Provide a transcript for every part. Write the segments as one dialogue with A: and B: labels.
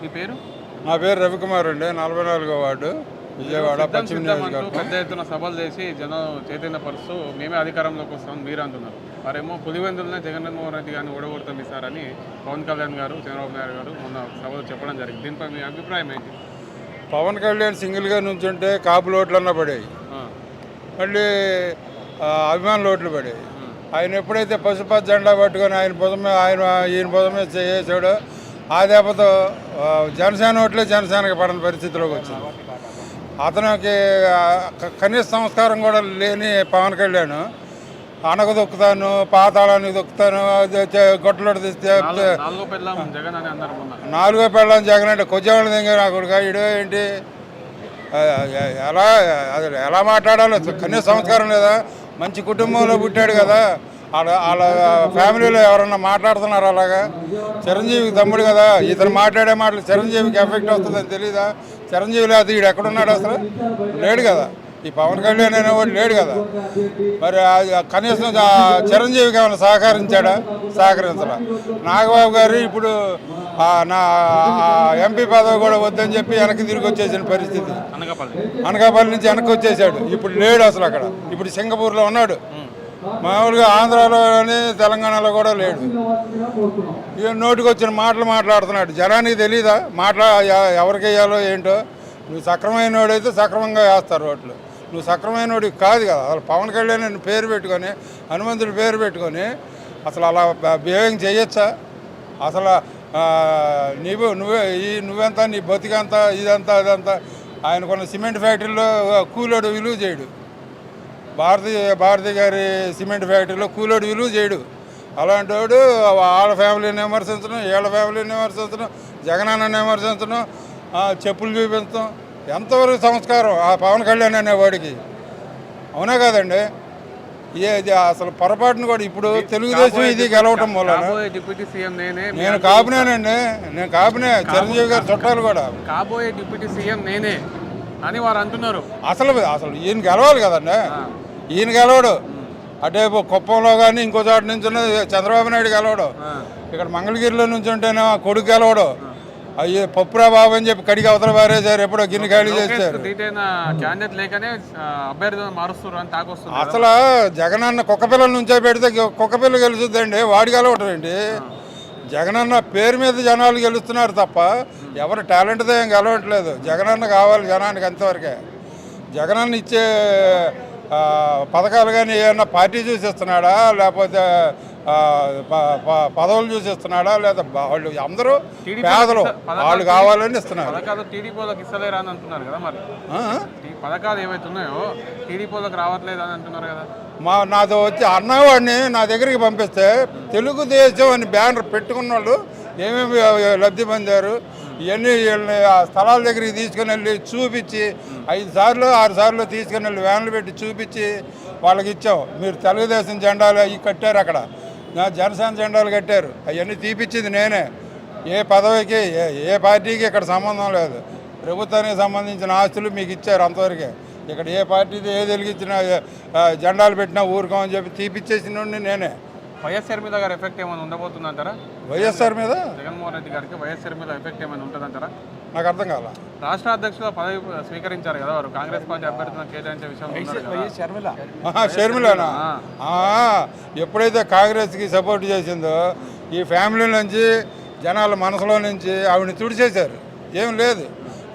A: మీ పేరు?
B: నా పేరు రవికుమార్ అండి. నలభై నాలుగో వార్డు విజయవాడ పశ్చిమ నియోజకవర్గం.
A: పెద్ద ఎత్తున సభలు చేసి జనం చైతన్యపరుస్తూ మేమే అధికారంలోకి వస్తామని మీరు అంటున్నారు. మరేమో పులివెందులనే జగన్మోహన్ రెడ్డి గారిని ఓడగొడతాం ఈసారని పవన్ కళ్యాణ్ గారు చంద్రబాబు నాయుడు గారు మొన్న సభలో చెప్పడం జరిగింది. దీనిపై మీ అభిప్రాయం ఏంటి?
B: పవన్ కళ్యాణ్ సింగిల్గా నుంచుంటే కాపు లోట్లన్నా పడేవి మళ్ళీ అభిమాన లోట్లు పడేవి ఆయన ఎప్పుడైతే పసుపచ్చ జెండా పట్టుకొని ఆయన మీద ఆయన ఈయన మీద చేసాడో ఆ దెబ్బతో జనసేన ఓట్లే జనసేనకి పడని పరిస్థితిలోకి వచ్చింది. అతనికి కనీస సంస్కారం కూడా లేని పవన్ కళ్యాణ్. అనగ దొక్కుతాను పాతాళానికి దొక్కుతాను గొట్టలోడు తెస్తే
A: నాలుగో పెళ్ళాం జగన్
B: అంటే కొద్దివాళ్ళ దగ్గర అక్కడ ఇడు ఏంటి? ఎలా అది ఎలా మాట్లాడాలో కనీస సంస్కారం లేదా? మంచి కుటుంబంలో పుట్టాడు కదా. వాళ్ళ వాళ్ళ ఫ్యామిలీలో ఎవరన్నా మాట్లాడుతున్నారు అలాగా? చిరంజీవికి తమ్ముడు కదా ఇతను మాట్లాడే మాటలు చిరంజీవికి ఎఫెక్ట్ వస్తుందని తెలీదా? చిరంజీవి లేదు ఈడు ఎక్కడున్నాడు అసలు? లేడు కదా. ఈ పవన్ కళ్యాణ్ అనేవాడు లేడు కదా. మరి కనీసం చిరంజీవికి ఏమైనా సహకరించాడా? సహకరించడా నాగబాబు గారు ఇప్పుడు నా ఎంపీ పదవి కూడా వద్దని చెప్పి వెనక్కి తిరిగి వచ్చేసిన పరిస్థితి.
A: అనకాపల్లి.
B: అనకాపల్లి నుంచి వెనక్కి వచ్చేసాడు ఇప్పుడు లేడు అసలు అక్కడ. ఇప్పుడు సింగపూర్లో ఉన్నాడు. మామూలుగా ఆంధ్రాలోని తెలంగాణలో కూడా లేడు. ఇక నోటికి వచ్చిన మాటలు మాట్లాడుతున్నాడు. జనానికి తెలీదా? మాట్లా ఎవరికి వేయాలో ఏంటో? నువ్వు సక్రమైన వాడైతే సక్రమంగా వేస్తారు రోడ్లు. నువ్వు సక్రమైన వాడికి కాదు కదా. అసలు పవన్ కళ్యాణ్ పేరు పెట్టుకొని హనుమంతుడి పేరు పెట్టుకొని అసలు అలా బిహేవింగ్ చేయొచ్చా? అసలు నీవు నువ్వే ఈ నువ్వెంత నీ బతికంతా ఇదంతా అదంతా. ఆయనకున్న సిమెంట్ ఫ్యాక్టరీలో కూలోడు విలువ చేయడు. భారతి భారతి గారి సిమెంట్ ఫ్యాక్టరీలో కూలోడు విలువ చేయడు. అలాంటి వాడు వాళ్ళ ఫ్యామిలీని విమర్శించడం వీళ్ళ ఫ్యామిలీని విమర్శించడం జగనన్నని విమర్శించడం చెప్పులు చూపించడం ఎంతవరకు సంస్కారం ఆ పవన్ కళ్యాణ్ అనేవాడికి అవునా కదండి? ఇది అసలు పొరపాటును కూడా ఇప్పుడు తెలుగుదేశం ఇది గెలవటం వలన
A: కాబోయే డిప్యూటీ సీఎం నేనే మీ
B: నేను కాపునేనండి నేను కాపునే చిరంజీవి గారి చుట్టాలు కూడా.
A: కాబోయే డిప్యూటీ సీఎం నేనే అని వారు అంటున్నారు.
B: అసలు అసలు ఈయన గెలవాలి కదండి? ఈయన గెలవడు. అటే కుప్పంలో కానీ ఇంకో చోట నుంచి చంద్రబాబు నాయుడు గెలవడు. ఇక్కడ మంగళగిరిలో నుంచి ఉంటేనే కొడుకు గెలవడు. అయ్యి పప్పురా బాబు అని చెప్పి కడిగి అవతల పారేశారు. ఎప్పుడో గిన్నె ఖాళీ చేశారు. అసలు జగనన్న కుక్కపిల్లల నుంచే పెడితే కుక్కపిల్ల గెలుచుద్దండి. వాడు గెలవటం ఏంటి జగనన్న పేరు మీద జనాలు గెలుస్తున్నారు తప్ప ఎవరు టాలెంట్తో ఏం గెలవట్లేదు. జగనన్న కావాలి జనానికి అంతవరకే. జగనన్న ఇచ్చే పథకాలు కానీ ఏమన్నా పార్టీ చూసిస్తున్నాడా? లేకపోతే పదవులు చూసిస్తున్నాడా? లేదా బా- వాళ్ళు అందరూ పేదలు. వాళ్ళు కావాలని ఇస్తున్నారు.
A: పథకాలు టీడీపీ వాళ్ళకి ఇస్తలేరా అని అంటున్నారు కదా మరి. పథకాలు ఏవైతే ఉన్నాయో టీడీపీ వాళ్ళకి రావట్లేదు అని అంటున్నారు కదా.
B: మా నాతో వచ్చి అన్నవాడిని నా దగ్గరికి పంపిస్తే తెలుగుదేశం అని బ్యానర్ పెట్టుకున్న వాళ్ళు ఏమేమి లబ్ధి పొందారు? ఇవన్నీ వీళ్ళని ఆ స్థలాల దగ్గరికి తీసుకుని వెళ్ళి చూపించి ఐదు సార్లు ఆరు సార్లు తీసుకుని వెళ్ళి వ్యాన్లు పెట్టి చూపించి వాళ్ళకి ఇచ్చాం మీరు తెలుగుదేశం జెండాలు అవి కట్టారు అక్కడ. నా జనసేన జెండాలు కట్టారు. అవన్నీ తీపిచ్చింది నేనే. ఏ పదవికి ఏ పార్టీకి ఇక్కడ సంబంధం లేదు. ప్రభుత్వానికి సంబంధించిన ఆస్తులు మీకు ఇచ్చారు అంతవరకే. ఇక్కడ ఏ పార్టీది ఏది వెలిగించినా ఏ- జెండాలు పెట్టినా ఊరుకోమని చెప్పి తీపిచ్చేసిన నేనే.
A: వైఎస్ఆర్ మీద గారి ఎఫెక్ట్ ఏమైనా ఉండబోతుందంటారా?
B: వైఎస్ఆర్ మీద?
A: జగన్మోహన్ రెడ్డి గారికి వైఎస్ఆర్ మీద ఎఫెక్ట్ ఏమైనా ఉంటుందంటారా?
B: నాకు అర్థం కాల.
A: రాష్ట్ర అధ్యక్షుల పదవి స్వీకరించారు కదా వారు. కాంగ్రెస్ పార్టీ అభ్యర్థులను కేటాయించే.
B: ఆహా, షర్మిలానా? ఆ, ఎప్పుడైతే కాంగ్రెస్కి సపోర్ట్ చేసిందో ఈ ఫ్యామిలీ నుంచి జనాల మనసులో నుంచి ఆవిడని తుడిచేశారు. ఏం లేదు.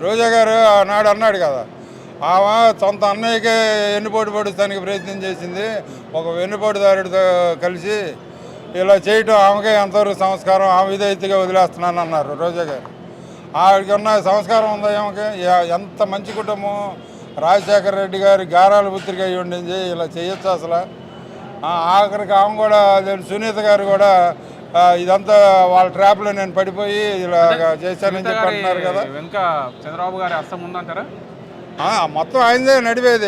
B: రోజా గారు ఆనాడు అన్నాడు కదా ఆమె సొంత అన్నయ్యకే ఎన్నుపోటు పడుస్తానికి ప్రయత్నం చేసింది? ఒక వెన్నుపోటుదారుడితో కలిసి ఇలా చేయటం ఆమెకే ఎంతవరకు సంస్కారం ఆమె విధేయతగా వదిలేస్తున్నాను అన్నారు రోజా గారు. ఆవిడకి ఉన్న సంస్కారం ఉందా ఆమెకి? ఎంత మంచి కుటుంబం. రాజశేఖర రెడ్డి గారి గారాల పుత్రిక అయ్యి ఉండింది ఇలా చేయొచ్చు అసలు? ఆఖరికి ఆమె కూడా సునీత గారు కూడా ఇదంతా వాళ్ళ ట్రాప్లో నేను పడిపోయి ఇలా చేశానని చెప్పి అంటున్నారు కదా.
A: వెనుక చంద్రబాబు గారి అస్తం ఉందంటారా?
B: మొత్తం ఆయనదే నడిపేది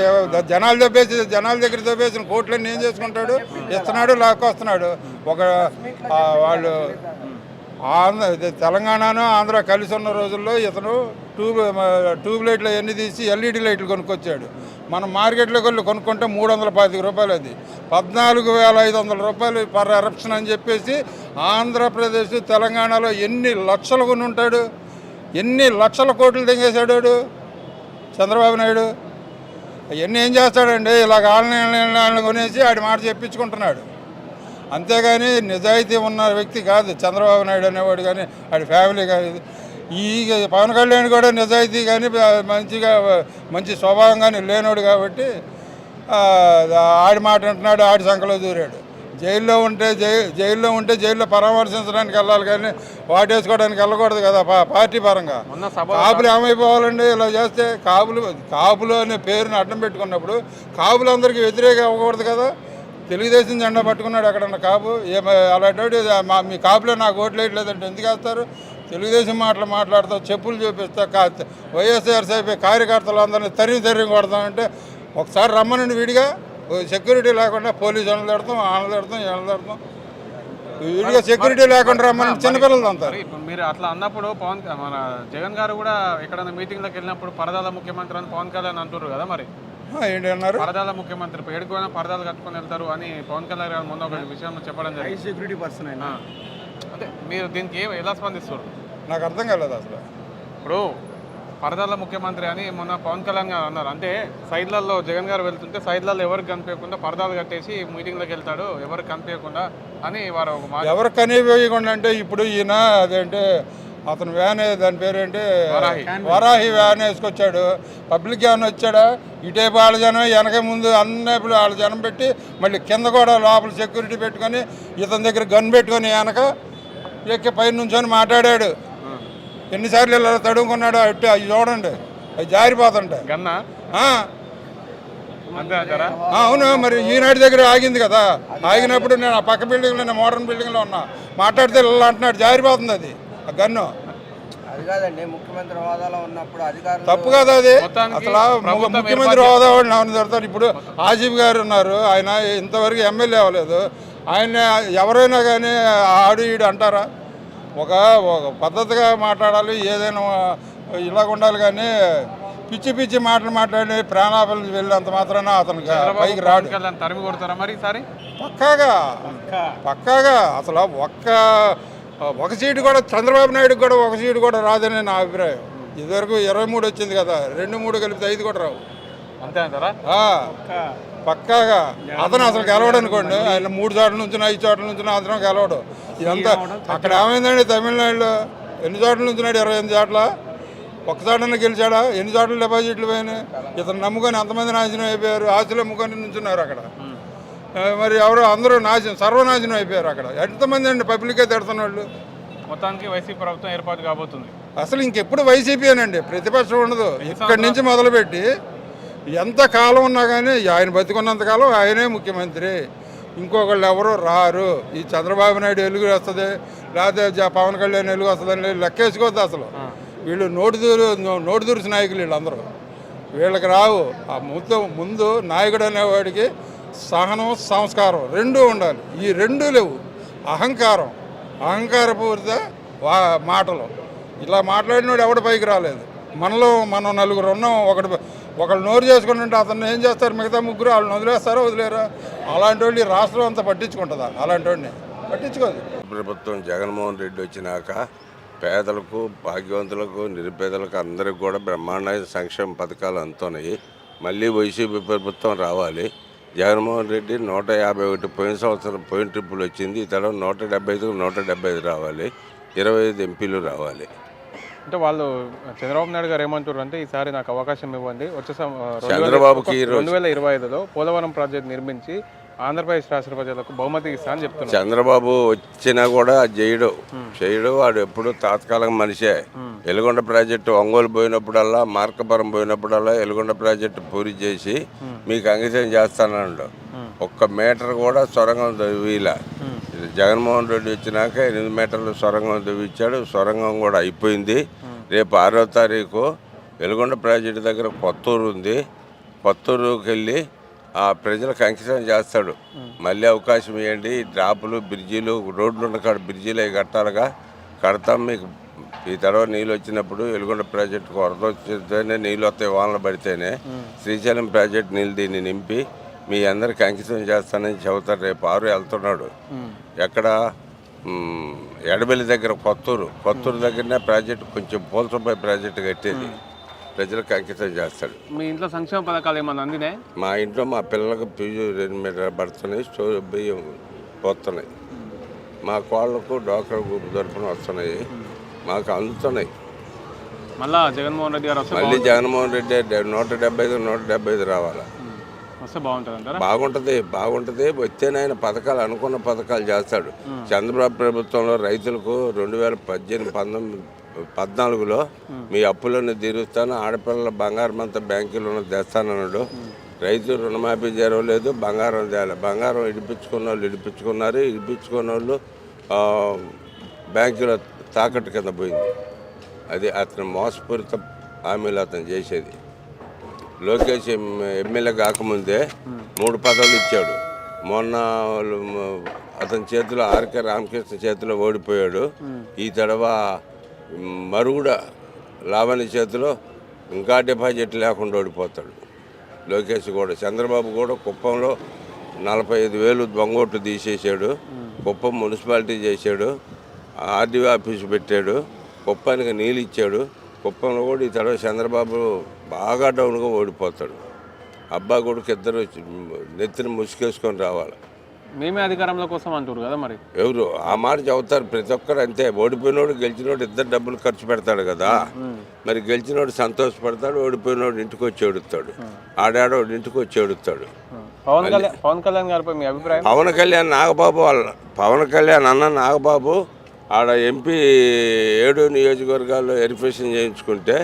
B: జనాలు దొబ్బేసి జనాల దగ్గర దొబ్బేసిన కోట్లన్నీ ఏం చేసుకుంటాడు? ఇస్తున్నాడు లాక్కొస్తున్నాడు. ఒక వాళ్ళు ఆంధ్ర తెలంగాణను ఆంధ్ర కలిసి ఉన్న రోజుల్లో ఇతను ట్యూబ్ ట్యూబ్ లైట్లు అవన్నీ తీసి ఎల్ఈడి లైట్లు కొనుక్కొచ్చాడు. మనం మార్కెట్లోకి వెళ్ళి కొనుక్కుంటే మూడు వందల పాతిక రూపాయలు అది. పద్నాలుగు వేల ఐదు వందల రూపాయలు పర్ ఎరప్షన్ అని చెప్పేసి ఆంధ్రప్రదేశ్ తెలంగాణలో ఎన్ని లక్షలు కొని ఉంటాడు ఎన్ని లక్షల కోట్లు తెంగేశాడు చంద్రబాబు నాయుడు అవన్నీ ఏం చేస్తాడండి? ఇలాగ ఆన్లైన్ కొనేసి ఆడి మాట చెప్పించుకుంటున్నాడు. అంతేగాని నిజాయితీ ఉన్న వ్యక్తి కాదు చంద్రబాబు నాయుడు అనేవాడు కానీ ఆడి ఫ్యామిలీ కానీ. ఈ పవన్ కళ్యాణ్ కూడా నిజాయితీ కానీ మంచిగా మంచి స్వభావం కానీ లేనోడు కాబట్టి ఆడి మాట అంటున్నాడు ఆడి సంఖలో దూరాడు. జైల్లో ఉంటే జై జైల్లో ఉంటే జైల్లో పరామర్శించడానికి వెళ్ళాలి కానీ వాటేసుకోవడానికి వెళ్ళకూడదు కదా పార్టీ పరంగా. కాపులు ఏమైపోవాలండి? ఇలా చేస్తే కాపులు కాపులు అనే పేరుని అడ్డం పెట్టుకున్నప్పుడు కాపులందరికీ వ్యతిరేకం అవ్వకూడదు కదా? తెలుగుదేశం జెండా పట్టుకున్నాడు అక్కడ కాపు? ఏ అలాంటి మా మీ కాపులో నాకు ఓట్లు వేయట్లేదంటే ఎందుకు వేస్తారు? తెలుగుదేశం మాటలు మాట్లాడతావు చెప్పులు చూపిస్తా కా వైఎస్ఆర్సీపీ కార్యకర్తలు అందరినీ తరిగి తరిగి కొడతామంటే ఒకసారి రమ్మనండి విడిగా. సెక్యూరిటీ లేకుండా పోలీసు వాళ్ళని తిడతాం వాళ్ళని తిడతాం తిడతాం. విడిగా సెక్యూరిటీ లేకుండా రమ్మని చిన్నపిల్లలు అంటారు.
A: మరి ఇప్పుడు మీరు అట్లా అన్నప్పుడు పవన్ మన జగన్ గారు కూడా ఎక్కడైనా మీటింగ్లకు వెళ్ళినప్పుడు పరదాల ముఖ్యమంత్రి అని పవన్ కళ్యాణ్ అంటారు కదా మరి?
B: ఏంటి అన్నారు?
A: పరదాల ముఖ్యమంత్రి ఇప్పుడు ఏడుకోయినా పరదాలు కట్టుకొని వెళ్తారు అని పవన్ కళ్యాణ్ గారు మొన్న ఒక విషయం చెప్పడం జరిగింది.
C: సెక్యూరిటీ పర్సన్ అయినా.
A: అంటే మీరు దీనికి ఏ- ఎలా స్పందిస్తారు?
B: నాకు అర్థం కాలేదు అసలు.
A: ఇప్పుడు పరదాల ముఖ్యమంత్రి అని మొన్న పవన్ కళ్యాణ్ గారు అన్నారు. అంటే సైడ్లలో జగన్ గారు వెళ్తుంటే సైడ్లలో ఎవరికి కనిపించకుండా పరదాలు కట్టేసి మీటింగ్లకు వెళ్తాడు ఎవరికి కనిపించకుండా అని వారు ఒక మాట
B: ఎవరు కనిపించకుండా అంటే ఇప్పుడు ఈయన అదేంటే అతను వ్యాన్ దాని పేరేంటి?
A: వరాహి.
B: వరాహి వ్యాన్ వేసుకొచ్చాడు. పబ్లిక్ ఏమైనా వచ్చాడా? ఇటే వాళ్ళ జనం వెనక ముందు అన్నప్పుడు వాళ్ళ జనం పెట్టి మళ్ళీ కింద కూడా లోపల సెక్యూరిటీ పెట్టుకొని ఇతని దగ్గర గన్ పెట్టుకొని వెనక ఎక్కి పైన నుంచొని మాట్లాడాడు. ఎన్నిసార్లు ఇలా తడుముకున్నాడు అట్టి అవి చూడండి అవి జారిపోతుంటాయి
A: గన్నా?
B: ఆ,
A: అంతే అంటారా?
B: ఆ, అవును మరి ఈనాటి దగ్గర ఆగింది కదా. ఆగినప్పుడు నేను ఆ పక్క బిల్డింగ్లో నేను మోడర్న్ బిల్డింగ్లో ఉన్నా. మాట్లాడితే ఇలా అంటున్నాడు జారిపోతుంది అది ఆ గన్ను.
C: అది కాదండి ముఖ్యమంత్రి హోదాలో ఉన్నప్పుడు అధికారులు
B: తప్పు కదా అది. అసలు ముఖ్యమంత్రి హోదా వాడిని ఎవరిని తిడతారు ఇప్పుడు ఆజీబ్ గారు ఉన్నారు ఆయన ఇంతవరకు ఎమ్మెల్యే అవ్వలేదు. ఆయన ఎవరైనా కానీ ఆడు ఈడు అంటారా? ఒక ఒక పద్ధతిగా మాట్లాడాలి ఏదైనా ఇలాగ ఉండాలి కానీ పిచ్చి పిచ్చి మాటలు మాట్లాడి ప్రాణాపాలు వెళ్ళినంత మాత్రాన అతనికి పైకి రాడు.
A: తరిమి కొడతారా మరి ఈసారి?
B: పక్కాగా. పక్కాగా. అసలు ఒక్క ఒక సీటు కూడా చంద్రబాబు నాయుడుకి కూడా ఒక సీటు కూడా రాదని నా అభిప్రాయం. ఇదివరకు ఇరవై మూడు వచ్చింది కదా రెండు మూడు కలిపితే ఐదు కూడా రావు.
A: అంతే అంటారా?
B: పక్కాగా అతను అసలు గెలవడు అనుకోండి. ఆయన మూడు చోట్ల నుంచి ఐదు చోట్ల నుంచి అతను గెలవడు. ఇదంతా అక్కడ ఏమైందండి తమిళనాడులో? ఎన్ని చోట్ల నుంచి ఇరవై ఎనిమిది చోట్ల. ఒక్క చోటన గెలిచాడా? ఎన్ని చోట్ల డిపాజిట్లు పోయినాయి? ఇతను నమ్ముకొని ఎంతమంది నాశనం అయిపోయారు. ఆశలు అమ్ముకొని నుంచున్నారు అక్కడ. మరి ఎవరు? అందరూ నాశనం సర్వనాశనం అయిపోయారు అక్కడ. ఎంతమంది అండి పబ్లికే తిడుతున్న వాళ్ళు
A: మొత్తానికి వైసీపీ ప్రభుత్వం ఏర్పాటు కాబోతుంది.
B: అసలు ఇంకెప్పుడు వైసీపీనండి ప్రతిపక్షం ఉండదు. ఇక్కడి నుంచి మొదలుపెట్టి ఎంత కాలం ఉన్నా కానీ ఆయన బతికున్నంత కాలం ఆయనే ముఖ్యమంత్రి. ఇంకొకళ్ళు ఎవరు? రారు. ఈ చంద్రబాబు నాయుడు వెలుగు వస్తుంది లేకపోతే పవన్ కళ్యాణ్ వెలుగు వస్తుందని లెక్కేసుకోవద్దు అసలు. వీళ్ళు నోటి దూరు నోటి దూరుసు నాయకులు వీళ్ళందరూ. వీళ్ళకి రావు. ఆ ముందు ముందు నాయకుడు అనేవాడికి సహనం సంస్కారం రెండూ ఉండాలి. ఈ రెండూ లేవు. అహంకారం. అహంకారపూరిత వా మాటలు. ఇలా మాట్లాడినోడు ఎవడు పైకి రాలేదు. మనలో మనం నలుగురు ఉన్నాం ఒకటి ఒకళ్ళు నోరు చేసుకుని ఉంటే అతను ఏం చేస్తారు? మిగతా ముగ్గురు వాళ్ళని వదిలేస్తారో? వదిలేరా? అలాంటి వాళ్ళు రాష్ట్రం అంతా పట్టించుకుంటుందా? అలాంటి వాడిని పట్టించుకోదు.
D: ప్రభుత్వం జగన్మోహన్ రెడ్డి వచ్చినాక పేదలకు భాగ్యవంతులకు నిరుపేదలకు అందరికి కూడా బ్రహ్మాండమైన సంక్షేమ పథకాలు అందుతున్నాయి. మళ్ళీ వైసీపీ ప్రభుత్వం రావాలి. జగన్మోహన్ రెడ్డి నూట యాభై ఒకటి పోయిన సంవత్సరం పోయిన ట్రిప్పులు వచ్చింది. ఇతర నూట డెబ్బై ఐదుకు నూట డెబ్బై ఐదు రావాలి. ఇరవై ఐదు ఎంపీలు రావాలి.
A: అంటే వాళ్ళు చంద్రబాబు నాయుడు గారు ఏమంటారు అంటే ఈసారి నాకు అవకాశం ఇవ్వండి. వచ్చే వేల-
D: చంద్రబాబుకి
A: రెండు వేల ఇరవై ఐదులో పోలవరం ప్రాజెక్ట్ నిర్మించి ఆంధ్రప్రదేశ్ రాష్ట్ర ప్రజలకు బహుమతి ఇస్తా అని చెప్తున్నారు.
D: చంద్రబాబు వచ్చినా కూడా చేయడు. చేయడు. వాడు ఎప్పుడు తాత్కాలిక మనిషే. ఎలుగొండ ప్రాజెక్టు ఒంగోలు పోయినప్పుడల్లా మార్కపురం పోయినప్పుడల్లా ఎలుగొండ ప్రాజెక్టు పూర్తి చేసి మీకు అంకితం చేస్తానన్నాడు ఒక్క మీటర్ కూడా సొరంగం తవ్విలా జగన్మోహన్ రెడ్డి వచ్చినాక ఎనిమిది మీటర్లు సొరంగం తవ్వించాడు సొరంగం కూడా అయిపోయింది. రేపు ఆరో తారీఖు వెలుగొండ ప్రాజెక్టు దగ్గర కొత్తూరు ఉంది. కొత్తూరుకి వెళ్ళి ఆ ప్రజలకు అంకితం చేస్తాడు. మళ్ళీ అవకాశం ఇవ్వండి డ్రాపులు బ్రిడ్జీలు రోడ్లు ఉన్న కాడ బ్రిడ్జీలు అవి కట్టాలిగా. కడతాం మీకు. ఈ తర్వాత నీళ్ళు వచ్చినప్పుడు వెలుగొండ ప్రాజెక్టుకు వరద వచ్చితేనే నీళ్ళు వస్తాయి వానలు పడితేనే. శ్రీశైలం ప్రాజెక్టు నీళ్ళు దీన్ని నింపి మీ అందరికి అంకితం చేస్తానని చెబుతారు. రేపు ఆరు వెళ్తున్నాడు. ఎక్కడ? ఎడబెల్లి దగ్గర కొత్తూరు. కొత్తూరు దగ్గరనే ప్రాజెక్టు కొంచెం పోల్సపై ప్రాజెక్టు కట్టేది. ప్రజలకు అంకితం చేస్తాడు.
A: మీ ఇంట్లో సంక్షేమ పథకాలు ఏమన్నా అందినాయి?
D: మా ఇంట్లో మా పిల్లలకు ఫీజు రెండు మీటర్ పడుతున్నాయి స్టోర్ బియ్యం వస్తున్నాయి మా కోళ్ళకు డాక్టర్ గ్రూప్ తరఫున వస్తున్నాయి. మాకు అందుతున్నాయి.
A: మళ్ళా జగన్మోహన్ రెడ్డి గారు
D: మళ్ళీ జగన్మోహన్ రెడ్డి నూట డెబ్బై ఐదు నూట డెబ్బై ఐదు రావాలా?
A: వస్తే బాగుంటుంది అంటారా
D: బాగుంటుంది. బాగుంటుంది వచ్చేనైనా పథకాలు అనుకున్న పథకాలు చేస్తాడు. చంద్రబాబు ప్రభుత్వంలో రైతులకు రెండు వేల పద్దెనిమిది పంతొమ్మిది పద్నాలుగులో మీ అప్పులను తీరుస్తాను. ఆడపిల్లల బంగారం అంతా బ్యాంకులో తెస్తానన్నాడు. రైతు రుణమాఫీ జరగలేదు బంగారం తేలే. బంగారం ఇడిపించుకున్న వాళ్ళు ఇడిపించుకున్నారు. ఇడిపించుకున్న వాళ్ళు బ్యాంకులో తాకట్టు కింద పోయింది. అది అతను మోసపూరిత హామీలు అతను చేసేది. లోకేష్ ఎమ్మెల్యే కాకముందే మూడు పదవులు ఇచ్చాడు. మొన్న వాళ్ళు అతని చేతిలో ఆర్కే రామకృష్ణ చేతిలో ఓడిపోయాడు. ఈ తడవ మరుగుడ లావణి చేతిలో ఇంకా డిపాజిట్ లేకుండా ఓడిపోతాడు. లోకేష్ కూడా చంద్రబాబు కూడా కుప్పంలో నలభై ఐదు వేలు దొంగోట్లు తీసేసాడు కుప్పం మున్సిపాలిటీ చేశాడు. ఆర్డీఓ ఆఫీస్ పెట్టాడు. కుప్పానికి నీళ్ళు ఇచ్చాడు. కుప్పంలో కూడా ఈ తడవ చంద్రబాబు బాగా డౌన్గా ఓడిపోతాడు. అబ్బా కొడుకు ఇద్దరు నెత్తిన ముసుకేసుకొని రావాలి.
A: మేమే అధికారంలో కోసం అంటారు కదా మరి?
D: ఎవరు? ఆ మాట చెబుతారు ప్రతి ఒక్కరు అంతే. ఓడిపోయినోడు గెలిచినోడు ఇద్దరు డబ్బులు ఖర్చు పెడతాడు కదా. మరి గెలిచినోడు సంతోషపడతాడు ఓడిపోయినోడు ఇంటికి వచ్చి ఏడుస్తాడు. ఆడాడోడు ఇంటికి వచ్చి ఏడుస్తాడు.
A: పవన్ కళ్యాణ్ పవన్ కళ్యాణ్ గారిపై మీ అభిప్రాయం?
D: పవన్ కళ్యాణ్ నాగబాబు వాళ్ళ పవన్ కళ్యాణ్ అన్న నాగబాబు ఆడ ఎంపీ ఏడు నియోజకవర్గాల్లో వెరిఫికేషన్ చేయించుకుంటే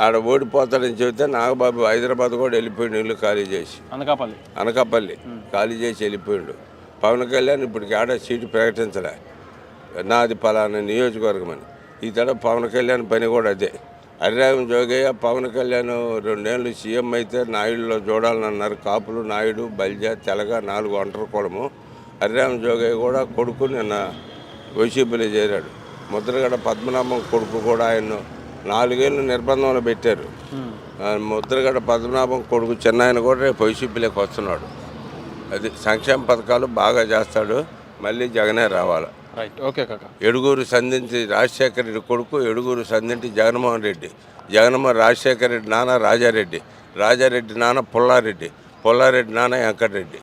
D: ఆడ ఓడిపోతాడని చెబితే నాగబాబు హైదరాబాద్ కూడా వెళ్ళిపోయి ఇల్లు ఖాళీ చేసి.
A: అనకాపల్లి.
D: అనకాపల్లి. ఖాళీ చేసి వెళ్ళిపోయాడు. పవన్ కళ్యాణ్ ఇప్పటికి ఆడ సీటు ప్రకటించలే. నాది పలానా నియోజకవర్గం అని. ఈ తడ పవన్ కళ్యాణ్ పని కూడా అదే. హరిరామ జోగయ్య పవన్ కళ్యాణ్ రెండేళ్ళు సీఎం అయితే నాయుడులో చూడాలని అన్నారు కాపులు నాయుడు బల్జా తెలగ నాలుగు ఒంటరి కులము హరిరామ జోగయ్య కూడా కొడుకు నిన్న వైసీపీలో చేరాడు. ముద్రగడ పద్మనాభం కొడుకు కూడా ఆయన నాలుగేళ్ళు నిర్బంధంలో పెట్టారు. ముద్రగడ పద్మనాభం కొడుకు చిన్నాయన కూడా రేపు వైసీపీలోకి వస్తున్నాడు. అది సంక్షేమ పథకాలు బాగా చేస్తాడు. మళ్ళీ జగనే రావాలి.
A: రైట్. ఓకే కాక.
D: ఎడుగూరు సంధించి రాజశేఖర రెడ్డి కొడుకు ఎడుగూరు సంధించి జగన్మోహన్ రెడ్డి. జగన్మోహన్ రాజశేఖర రెడ్డి నాన్న రాజారెడ్డి. రాజారెడ్డి నాన్న పుల్లారెడ్డి. పుల్లారెడ్డి నాన్న వెంకటరెడ్డి.